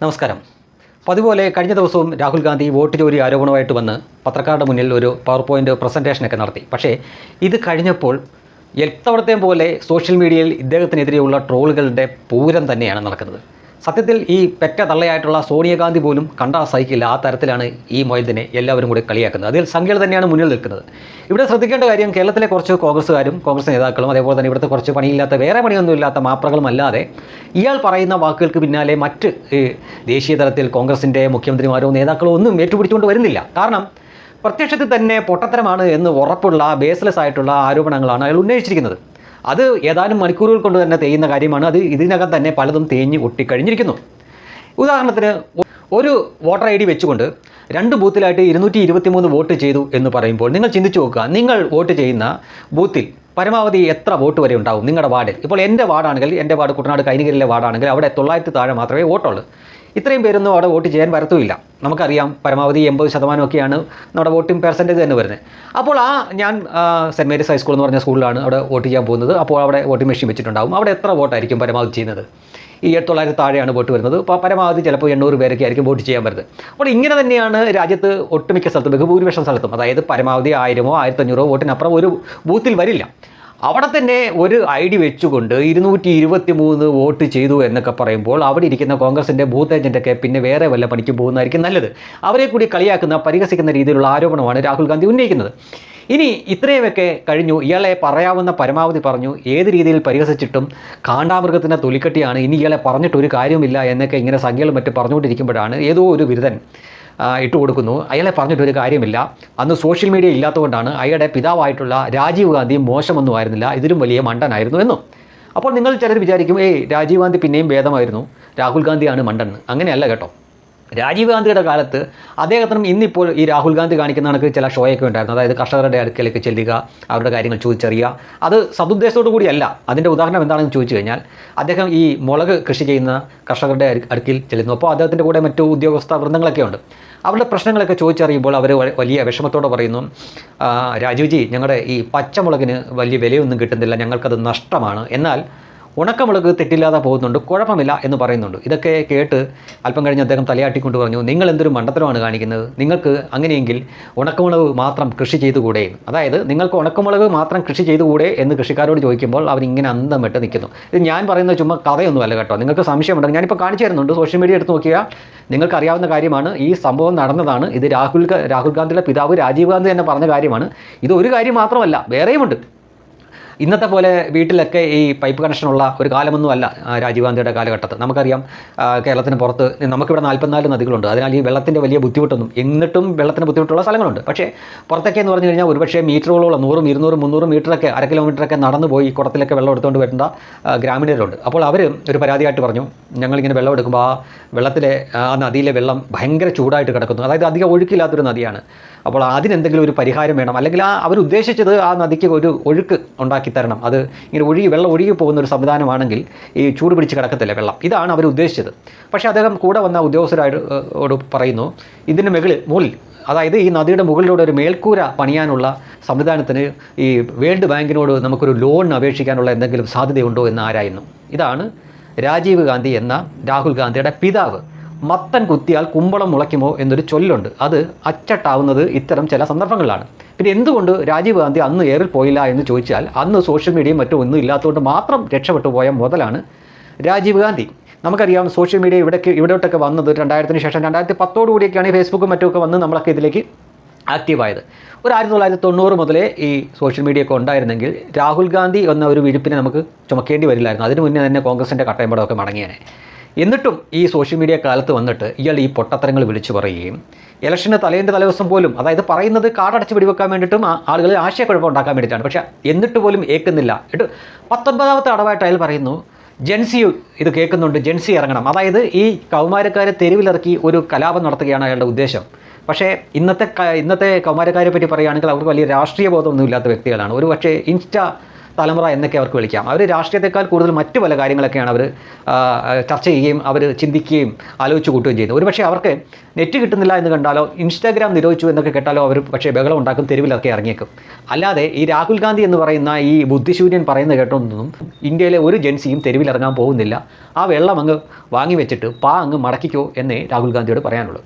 നമസ്കാരം. പതിപോലെ കഴിഞ്ഞ ദിവസവും രാഹുൽ ഗാന്ധി വോട്ട് ചോരി ആരോപണമായിട്ട് വന്ന് പത്രക്കാരുടെ മുന്നിൽ ഒരു പവർ പോയിന്റ് പ്രസന്റേഷനൊക്കെ നടത്തി. പക്ഷേ ഇത് കഴിഞ്ഞപ്പോൾ എത്തവണത്തെയും പോലെ സോഷ്യൽ മീഡിയയിൽ ഇദ്ദേഹത്തിനെതിരെയുള്ള ട്രോളുകളുടെ പൂരം തന്നെയാണ് നടക്കുന്നത്. സത്യത്തിൽ ഈ പെറ്റ തള്ളയായിട്ടുള്ള സോണിയാഗാന്ധി പോലും കണ്ടാ സഹിക്കില്ല. ആ തരത്തിലാണ് ഈ മൊയ്തിനെ എല്ലാവരും കൂടി കളിയാക്കുന്നത്. അതിൽ സംഖ്യകൾ തന്നെയാണ് മുന്നിൽ നിൽക്കുന്നത്. ഇവിടെ ശ്രദ്ധിക്കേണ്ട കാര്യം കേരളത്തിലെ കുറച്ച് കോൺഗ്രസ്സുകാരും കോൺഗ്രസ് നേതാക്കളും അതേപോലെ തന്നെ ഇവിടുത്തെ കുറച്ച് പണിയില്ലാത്ത വേറെ പണിയൊന്നുമില്ലാത്ത മാപ്രകളും അല്ലാതെ ഇയാൾ പറയുന്ന വാക്കുകൾക്ക് പിന്നാലെ മറ്റ് ദേശീയ തലത്തിൽ കോൺഗ്രസിന്റെ മുഖ്യമന്ത്രിമാരോ നേതാക്കളോ ഒന്നും ഏറ്റുപിടിച്ചുകൊണ്ട് വരുന്നില്ല. കാരണം പ്രത്യക്ഷത്തിൽ തന്നെ പൊട്ടത്തരമാണ് എന്ന് ഉറപ്പുള്ള ബേസ്ലെസ് ആയിട്ടുള്ള ആരോപണങ്ങളാണ് അയാൾ ഉന്നയിച്ചിരിക്കുന്നത്. അത് ഏതാനും മണിക്കൂറുകൾ കൊണ്ട് തന്നെ തേയുന്ന കാര്യമാണ്. അത് ഇതിനകം തന്നെ പലതും തേഞ്ഞ് ഒട്ടിക്കഴിഞ്ഞിരിക്കുന്നു. ഉദാഹരണത്തിന് ഒരു വോട്ടർ ഐ ഡി വെച്ചുകൊണ്ട് രണ്ട് ബൂത്തിലായിട്ട് ഇരുന്നൂറ്റി ഇരുപത്തി മൂന്ന് വോട്ട് ചെയ്തു എന്ന് പറയുമ്പോൾ നിങ്ങൾ ചിന്തിച്ചു നോക്കുക. നിങ്ങൾ വോട്ട് ചെയ്യുന്ന ബൂത്തിൽ പരമാവധി എത്ര വോട്ട് വരെ ഉണ്ടാവും നിങ്ങളുടെ വാർഡിൽ? ഇപ്പോൾ എന്റെ വാർഡാണെങ്കിൽ എന്റെ വാർഡ് കുട്ടനാട് കൈനഗിരിയിലെ വാർഡാണെങ്കിൽ അവിടെ തൊള്ളായിരത്തി താഴെ മാത്രമേ വോട്ടുള്ളൂ. ഇത്രയും പേരൊന്നും അവിടെ വോട്ട് ചെയ്യാൻ വരത്തുമില്ല. നമുക്കറിയാം പരമാവധി എൺപത് ശതമാനമൊക്കെയാണ് നമ്മുടെ വോട്ടിംഗ് പെർസെന്റേജ് തന്നെ വരുന്നത്. അപ്പോൾ ആ ഞാൻ സെന്റ് മേരീസ് ഹൈസ്കൂൾ എന്ന് പറഞ്ഞ സ്കൂളിലാണ് അവിടെ വോട്ട് ചെയ്യാൻ പോകുന്നത്. അപ്പോൾ അവിടെ വോട്ടിംഗ് മെഷീൻ വെച്ചിട്ടുണ്ടാകും അവിടെ എത്ര വോട്ടായിരിക്കും പരമാവധി ചെയ്യുന്നത്? ഈ തൊള്ളായിരത്തി താഴെയാണ് വോട്ട് വരുന്നത്. അപ്പോൾ പരമാവധി ചിലപ്പോൾ എണ്ണൂറ് പേരൊക്കെ ആയിരിക്കും വോട്ട് ചെയ്യാൻ വരുന്നത്. അപ്പോൾ ഇങ്ങനെ തന്നെയാണ് രാജ്യത്ത് ഒട്ടുമിക്ക സ്ഥലത്തും ബഹുഭൂരിപക്ഷം സ്ഥലത്തും അതായത് പരമാവധി ആയിരമോ ആയിരത്തഞ്ഞൂറോ വോട്ടിനപ്പുറം ഒരു ബൂത്തിൽ വരില്ല. അവിടെ തന്നെ ഒരു ഐ ഡി വെച്ചുകൊണ്ട് ഇരുന്നൂറ്റി ഇരുപത്തി മൂന്ന് വോട്ട് ചെയ്തു എന്നൊക്കെ പറയുമ്പോൾ അവിടെ ഇരിക്കുന്ന കോൺഗ്രസിന്റെ ബൂത്ത് ഏജന്റൊക്കെ പിന്നെ വേറെ വല്ല പണിക്ക് പോകുന്നതായിരിക്കും നല്ലത്. അവരെ കൂടി കളിയാക്കുന്ന പരിഹസിക്കുന്ന രീതിയിലുള്ള ആരോപണമാണ് രാഹുൽ ഗാന്ധി ഉന്നയിക്കുന്നത്. ഇനി ഇത്രയുമൊക്കെ കഴിഞ്ഞു. ഇയാളെ പറയാവുന്ന പരമാവധി പറഞ്ഞു. ഏത് രീതിയിൽ പരിഹസിച്ചിട്ടും കാണ്ടാമൃഗത്തിന്റെ തൊലിക്കട്ടിയാണ് ഇനി ഇയാളെ പറഞ്ഞിട്ടൊരു കാര്യമില്ല എന്നൊക്കെ ഇങ്ങനെ സംഖ്യകളും മറ്റ് പറഞ്ഞുകൊണ്ടിരിക്കുമ്പോഴാണ് ഏതോ ഒരു ബിരുദൻ ഇട്ട് കൊടുക്കുന്നു. അയാളെ പറഞ്ഞിട്ടൊരു കാര്യമില്ല. അന്ന് സോഷ്യൽ മീഡിയ ഇല്ലാത്തതുകൊണ്ടാണ് അയാളുടെ പിതാവായിട്ടുള്ള രാജീവ് ഗാന്ധി മോശമൊന്നും ആയിരുന്നില്ല. ഇതിലും വലിയ മണ്ടനായിരുന്നു എന്നും. അപ്പോൾ നിങ്ങൾ ചിലർ വിചാരിക്കും ഏയ് രാജീവ് ഗാന്ധി പിന്നെയും ഭേദമായിരുന്നു. രാഹുൽ ഗാന്ധിയാണ് മണ്ടൻ. അങ്ങനെയല്ല കേട്ടോ. രാജീവ് ഗാന്ധിയുടെ കാലത്ത് അദ്ദേഹത്തിനും ഇന്നിപ്പോൾ ഈ രാഹുൽ ഗാന്ധി കാണിക്കുന്ന കണക്ക് ചില ഷോയൊക്കെ ഉണ്ടായിരുന്നു. അതായത് കർഷകരുടെ അടുക്കലേക്ക് ചെല്ലുക അവരുടെ കാര്യങ്ങൾ ചോദിച്ചറിയുക. അത് സതുദ്ദേശത്തോടു കൂടിയല്ല. അതിന്റെ ഉദാഹരണം എന്താണെന്ന് ചോദിച്ചു കഴിഞ്ഞാൽ അദ്ദേഹം ഈ മുളക് കൃഷി ചെയ്യുന്ന കർഷകരുടെ അടു- അടുക്കിൽ ചെല്ലുന്നു. അപ്പോൾ അദ്ദേഹത്തിന്റെ കൂടെ മറ്റു ഉദ്യോഗസ്ഥ വൃന്ദങ്ങളൊക്കെ ഉണ്ട്. അവരുടെ പ്രശ്നങ്ങളൊക്കെ ചോദിച്ചറിയുമ്പോൾ അവർ വലിയ വിഷമത്തോടെ പറയുന്നു "ആ, രാജീവ്ജി ഞങ്ങളുടെ ഈ പച്ചമുളകിന് വലിയ വിലയൊന്നും കിട്ടുന്നില്ല. ഞങ്ങൾക്കത് നഷ്ടമാണ്. എന്നാൽ ഉണക്കമുളക് തെറ്റില്ലാതെ പോകുന്നുണ്ട് കുഴപ്പമില്ല എന്ന് പറയുന്നുണ്ട്. ഇതൊക്കെ കേട്ട് അല്പം കഴിഞ്ഞ് അദ്ദേഹം തലയാട്ടിക്കൊണ്ട് പറഞ്ഞു നിങ്ങൾ എന്തൊരു മണ്ടത്തരമാണ് കാണിക്കുന്നത്? നിങ്ങൾക്ക് അങ്ങനെയെങ്കിൽ ഉണക്കമുളക് മാത്രം കൃഷി ചെയ്തുകൂടെ? അതായത് നിങ്ങൾക്ക് ഉണക്കമുളക് മാത്രം കൃഷി ചെയ്തുകൂടെ എന്ന് കൃഷിക്കാരോട് ചോദിക്കുമ്പോൾ അവരിങ്ങനെ അന്തം വിട്ട് നിൽക്കുന്നു. ഇത് ഞാൻ പറയുന്ന ചുമ്മാ കഥയൊന്നുമല്ല കേട്ടോ. നിങ്ങൾക്ക് സംശയമുണ്ടെങ്കിൽ ഞാനിപ്പോൾ കാണിച്ചു തരുന്നുണ്ട്. സോഷ്യൽ മീഡിയ എടുത്ത് നോക്കിയാൽ നിങ്ങൾക്ക് അറിയാവുന്ന കാര്യമാണ്. ഈ സംഭവം നടന്നതാണ്. ഇത് രാഹുൽ രാഹുൽ ഗാന്ധിയുടെ പിതാവ് രാജീവ് ഗാന്ധി തന്നെ പറഞ്ഞ കാര്യമാണ്. ഇത് ഒരു കാര്യം മാത്രമല്ല വേറെയുമുണ്ട്. ഇന്നത്തെ പോലെ വീട്ടിലൊക്കെ ഈ പൈപ്പ് കണക്ഷനുള്ള ഒരു കാലമൊന്നും അല്ല രാജീവ് ഗാന്ധിയുടെ കാലഘട്ടത്തിൽ നമുക്കറിയാം കേരളത്തിന് പുറത്ത് നമുക്കിവിടെ നാൽപ്പത്തിനാല് നദികളുണ്ട്. അതിനാൽ ഈ വെള്ളത്തിന്റെ വലിയ ബുദ്ധിമുട്ടൊന്നും എന്നിട്ടും വെള്ളത്തിന് ബുദ്ധിമുട്ടുള്ള സ്ഥലങ്ങളുണ്ട്. പക്ഷേ പുറത്തൊക്കെ എന്ന് പറഞ്ഞു കഴിഞ്ഞാൽ ഒരുപക്ഷേ മീറ്ററുകളോളം നൂറും ഇരുന്നൂറും മുന്നൂറും മീറ്ററൊക്കെ അര കിലോമീറ്ററൊക്കെ നടന്നു പോയി കുടത്തിലൊക്കെ വെള്ളം എടുത്തുകൊണ്ട് വരേണ്ട ഗ്രാമീണരുണ്ട്. അപ്പോൾ അവർ ഒരു പരാതിയായിട്ട് പറഞ്ഞു ഞങ്ങളിങ്ങനെ വെള്ളം എടുക്കുമ്പോൾ ആ വെള്ളത്തിലെ ആ നദിയിലെ വെള്ളം ഭയങ്കര ചൂടായിട്ട് കിടക്കുന്നു. അതായത് അധികം ഒഴുക്കില്ലാത്തൊരു നദിയാണ്. അപ്പോൾ അതിനെന്തെങ്കിലും ഒരു പരിഹാരം വേണം. അല്ലെങ്കിൽ ആ അവരുദ്ദേശിച്ചത് ആ നദിക്ക് ഒരു ഒഴുക്ക് ഉണ്ടാക്കി തരണം അത് ഇങ്ങനെ ഒഴുകി വെള്ളം ഒഴുകി പോകുന്ന ഒരു സംവിധാനമാണെങ്കിൽ ഈ ചൂട് പിടിച്ച് കിടക്കത്തില്ല വെള്ളം. ഇതാണ് അവർ ഉദ്ദേശിച്ചത്. പക്ഷേ അദ്ദേഹം കൂടെ വന്ന ഉദ്യോഗസ്ഥരായിട്ട് പറയുന്നു ഇതിന് മുകളിൽ മുകളിൽ അതായത് ഈ നദിയുടെ മുകളിലൂടെ ഒരു മേൽക്കൂര പണിയാനുള്ള സംവിധാനത്തിന് ഈ വേൾഡ് ബാങ്കിനോട് നമുക്കൊരു ലോൺ അപേക്ഷിക്കാനുള്ള എന്തെങ്കിലും സാധ്യതയുണ്ടോ എന്ന് ആരായിരുന്നു ഇതാണ് രാജീവ് ഗാന്ധി എന്ന രാഹുൽ ഗാന്ധിയുടെ പിതാവ്. മത്തൻ കുത്തിയാൽ കുമ്പളം മുളയ്ക്കുമോ എന്നൊരു ചൊല്ലുണ്ട്. അത് അച്ചട്ടാവുന്നത് ഇത്തരം ചില സന്ദർഭങ്ങളിലാണ്. പിന്നെ എന്തുകൊണ്ട് രാജീവ് ഗാന്ധി അന്ന് ഏറിൽ പോയില്ല എന്ന് ചോദിച്ചാൽ അന്ന് സോഷ്യൽ മീഡിയയും മറ്റും ഒന്നും ഇല്ലാത്തതുകൊണ്ട് മാത്രം രക്ഷപ്പെട്ടു പോയ മുതലാണ് രാജീവ് ഗാന്ധി. നമുക്കറിയാം സോഷ്യൽ മീഡിയ ഇവിടേക്ക് ഇവിടോട്ടൊക്കെ വന്നത് രണ്ടായിരത്തിന് ശേഷം രണ്ടായിരത്തി പത്തോടു കൂടിയൊക്കെയാണ് ഈ ഫേസ്ബുക്കും മറ്റുമൊക്കെ വന്ന് നമ്മളൊക്കെ ഇതിലേക്ക് ആക്റ്റീവായത് ഒരു ആയിരത്തി തൊള്ളായിരത്തി തൊണ്ണൂറ് മുതലേ ഈ സോഷ്യൽ മീഡിയ ഒക്കെ ഉണ്ടായിരുന്നെങ്കിൽ രാഹുൽ ഗാന്ധി എന്ന ഒരു വിഴുപ്പിനെ നമുക്ക് ചുമക്കേണ്ടി വരില്ലായിരുന്നു. അതിന് മുന്നേ തന്നെ കോൺഗ്രസിന്റെ കട്ടയമ്പടമൊക്കെ മടങ്ങിയേനെ. എന്നിട്ടും ഈ സോഷ്യൽ മീഡിയ കാലത്ത് വന്നിട്ട് ഇയാൾ ഈ പൊട്ടത്തരങ്ങൾ വിളിച്ചു പറയുകയും ഇലക്ഷന് തലേന്റെ തലേദിവസം പോലും അതായത് പറയുന്നത് കാടടച്ച് പിടിവെക്കാൻ വേണ്ടിയിട്ടും ആളുകളിൽ ആശയക്കുഴപ്പം ഉണ്ടാക്കാൻ വേണ്ടിയിട്ടാണ്. പക്ഷേ എന്നിട്ട് പോലും ഏൽക്കുന്നില്ല. എന്നിട്ട് പത്തൊൻപതാമത്തെ അടവായിട്ട് അയാൾ പറയുന്നു ജെൻസി ഇത് കേൾക്കുന്നുണ്ട് ജെൻസി ഇറങ്ങണം. അതായത് ഈ കൗമാരക്കാരെ തെരുവിലിറക്കി ഒരു കലാപം നടത്തുകയാണ് അയാളുടെ ഉദ്ദേശം. പക്ഷേ ഇന്നത്തെ ഇന്നത്തെ കൗമാരക്കാരെ പറ്റി പറയുകയാണെങ്കിൽ അവർക്ക് വലിയ രാഷ്ട്രീയ ബോധമൊന്നും ഇല്ലാത്ത വ്യക്തികളാണ്. ഒരു പക്ഷേ ഇൻസ്റ്റ തലമുറ എന്നൊക്കെ അവർക്ക് വിളിക്കാം. അവർ രാഷ്ട്രീയത്തെക്കാൾ കൂടുതൽ മറ്റു പല കാര്യങ്ങളൊക്കെയാണ് അവർ ചർച്ച ചെയ്യുകയും അവർ ചിന്തിക്കുകയും ആലോചിച്ച് കൂട്ടുകയും ചെയ്യുന്നത്. ഒരുപക്ഷെ അവർക്ക് നെറ്റ് കിട്ടുന്നില്ല എന്ന് കണ്ടാലോ ഇൻസ്റ്റാഗ്രാം നിരോധിച്ചു എന്നൊക്കെ കേട്ടാലോ അവർ പക്ഷേ ബഹളം ഉണ്ടാക്കും തെരുവിലൊക്കെ ഇറങ്ങിയേക്കും. അല്ലാതെ ഈ രാഹുൽ ഗാന്ധി എന്ന് പറയുന്ന ഈ ബുദ്ധിശൂന്യൻ പറയുന്ന കേട്ടൊന്നും ഇന്ത്യയിലെ ഒരു ജൻസിയും തെരുവിലിറങ്ങാൻ പോകുന്നില്ല. ആ വെള്ളം അങ്ങ് വാങ്ങി വെച്ചിട്ട് പാ അങ്ങ് മടക്കിക്കോ എന്നേ രാഹുൽ ഗാന്ധിയോട് പറയാനുള്ളൂ.